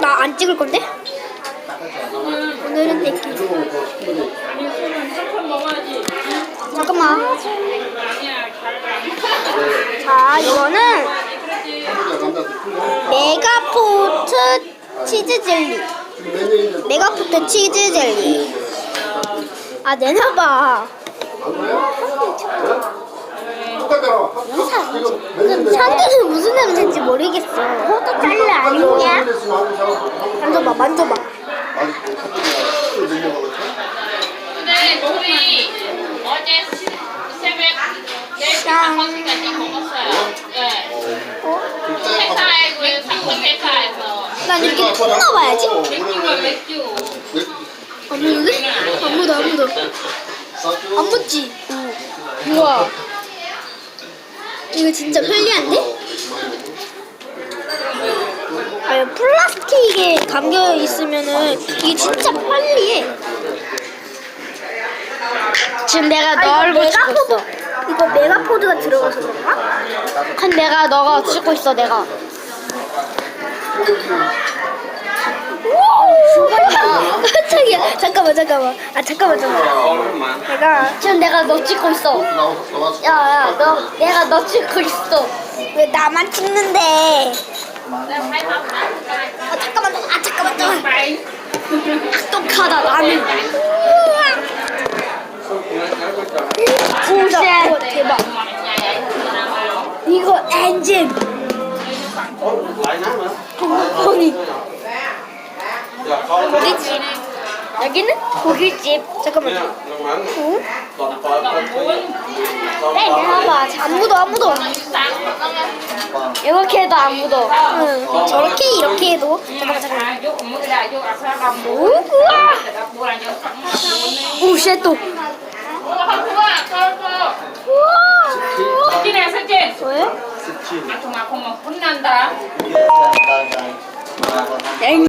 나 안 찍을 건데? 오늘은 내끼. 잠깐만. 자, 이거는. 메가포트 치즈 젤리. 메가포트 치즈 젤리. 아, 내놔봐. 년인데? 상대는 무슨 냄새인지 모르겠어. 잘래 아니냐? 만져봐, 만져봐. 근데 우리 어제 새벽 4시 5시까지 먹었어요. 네. 어? 회사에 그 상급 회사에서 난 이렇게 톡 넣어봐야지. 맥주가 맥주. 안 묻는데? 안 묻어, 안 묻어. 안 묻지? 우와. 이거 진짜 편리한데? 아, 플라스 틱에 감겨 있으면은 이게 진짜 편리해. 지금 내가 너 아, 얼굴 찍고 메가포드, 있어. 이거 메가포드가 들어가서 그런가? 한 내가 너가 찍고 있어 내가. 깜짝이야. 잠깐만, 잠깐만. 아, 잠깐만, 잠깐만. 내가 지금 내가 너 찍고 있어. 야야 너 내가 너 찍고 있어. 왜 나만 찍는데? 아, 잠깐만, 아, 잠깐만, 잠깐만. 똑똑하다, 나는. 진짜 우와, 대박. 이거 엔진. 아니, 고깃집. 여기는 고깃집. 잠깐만. 응? 네. 안 묻어, 안 묻어. 이렇게 해도 안 묻어. 응. 저렇게 이렇게 해도. 잠깐만, 잠깐만. 요 오늘아 요 아까 가 오, 우와. 뭐라 요 오, 쉣 또. 우와 우와. 서진아 서진. 왜? 아 정말 보면 혼난다. 엥.